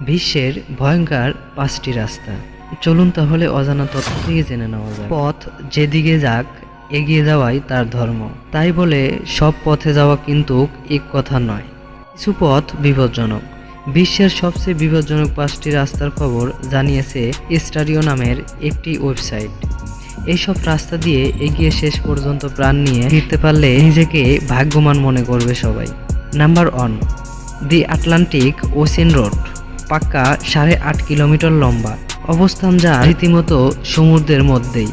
বিশ্বের ভয়ঙ্কর পাঁচটি রাস্তা। চলুন তাহলে অজানা তথ্য থেকে জেনে নেওয়া যায় পথ যেদিকে যাক, এগিয়ে যাওয়াই তার ধর্ম। তাই বলে সব পথে যাওয়া কিন্তু এক কথা নয়। কিছু পথ বিপজ্জনক। বিশ্বের সবচেয়ে বিপজ্জনক পাঁচটি রাস্তার খবর জানিয়েছে স্টাডিও নামের একটি ওয়েবসাইট। এইসব রাস্তা দিয়ে এগিয়ে শেষ পর্যন্ত প্রাণ নিয়ে ফিরতে পারলে নিজেকে ভাগ্যবান মনে করবে সবাই। Number one the Atlantic ocean road. পাক্কা সাড়ে আট কিলোমিটার লম্বা। অবস্থান যা রীতিমতো সমুদ্রের মধ্যেই।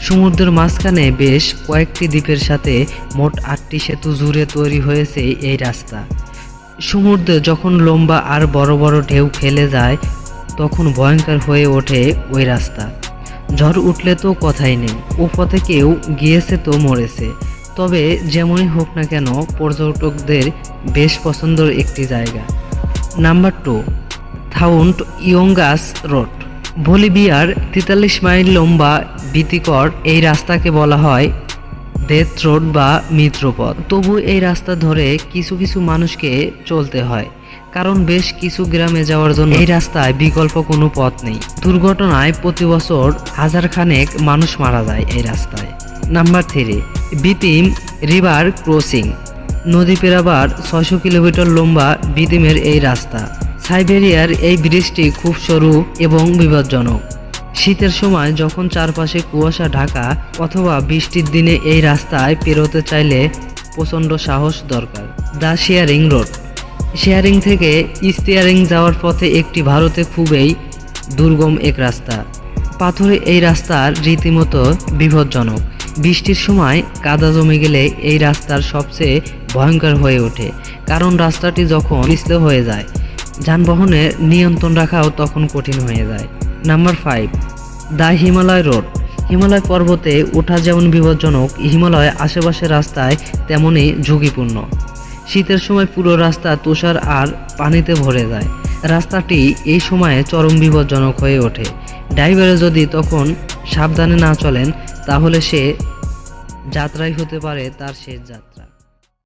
সমুদ্রের মাঝখানে বেশ কয়েকটি দ্বীপের সাথে মোট আটটি সেতু জুড়ে তৈরি হয়েছে এই রাস্তা। সমুদ্রে যখন লম্বা আর বড় বড় ঢেউ খেলে যায়, তখন ভয়ঙ্কর হয়ে ওঠে ওই রাস্তা। ঝড় উঠলে তো কথাই নেই ও পথে কেউ গিয়েছে তো মরেছে। তবে যেমনই হোক না কেন, পর্যটকদের বেশ পছন্দের একটি জায়গা। নাম্বার টু থাউন্ট ইয়ঙ্গাস রোড বলিভিয়ার তেতাল্লিশ মাইল লম্বা ভীতিকর এই রাস্তাকে বলা হয় ডেথ রোড বা মিত্রপথ। তবু এই রাস্তা ধরে কিছু কিছু মানুষকে চলতে হয়, কারণ বেশ কিছু গ্রামে যাওয়ার জন্য এই রাস্তায় বিকল্প কোনো পথ নেই। দুর্ঘটনায় প্রতি বছর হাজার খানেক মানুষ মারা যায় এই রাস্তায়। নাম্বার থ্রি, বিতিম রিভার ক্রসিং। নদী পেরাবার ছয়শো কিলোমিটার লম্বা বিতিমের এই রাস্তা। সাইবেরিয়ার এই ব্রিজটি খুব সরু এবং বিপজ্জনক। শীতের সময় যখন চারপাশে কুয়াশা, ঢাকা অথবা বৃষ্টির দিনে এই রাস্তায় পেরোতে চাইলে প্রচণ্ড সাহস দরকার। The sharing road. শেয়ারিং থেকে স্টিয়ারিং যাওয়ার পথে একটি ভারতে খুবই দুর্গম এক রাস্তা। পাথরে এই রাস্তার রীতিমতো বিপজ্জনক। বৃষ্টির সময় কাদা জমে গেলে এই রাস্তার সবচেয়ে ভয়ঙ্কর হয়ে ওঠে, কারণ রাস্তাটি যখন পিছলে হয়ে যায় যানবাহনের নিয়ন্ত্রণ রাখাও তখন কঠিন হয়ে যায়। Number five the Himalaya road. Himalaya পর্বতে ওঠা যেমন বিপজ্জনক, হিমালয় আশেপাশের রাস্তায় তেমনই ঝুঁকিপূর্ণ। শীতের সময় পুরো রাস্তা তুষার আর পানিতে ভরে যায়। রাস্তাটি এই সময়ে চরম বিপজ্জনক হয়ে ওঠে। ড্রাইভারে যদি তখন সাবধানে না চলেন, তাহলে সে যাত্রাই হতে পারে তার শেষ যাত্রা।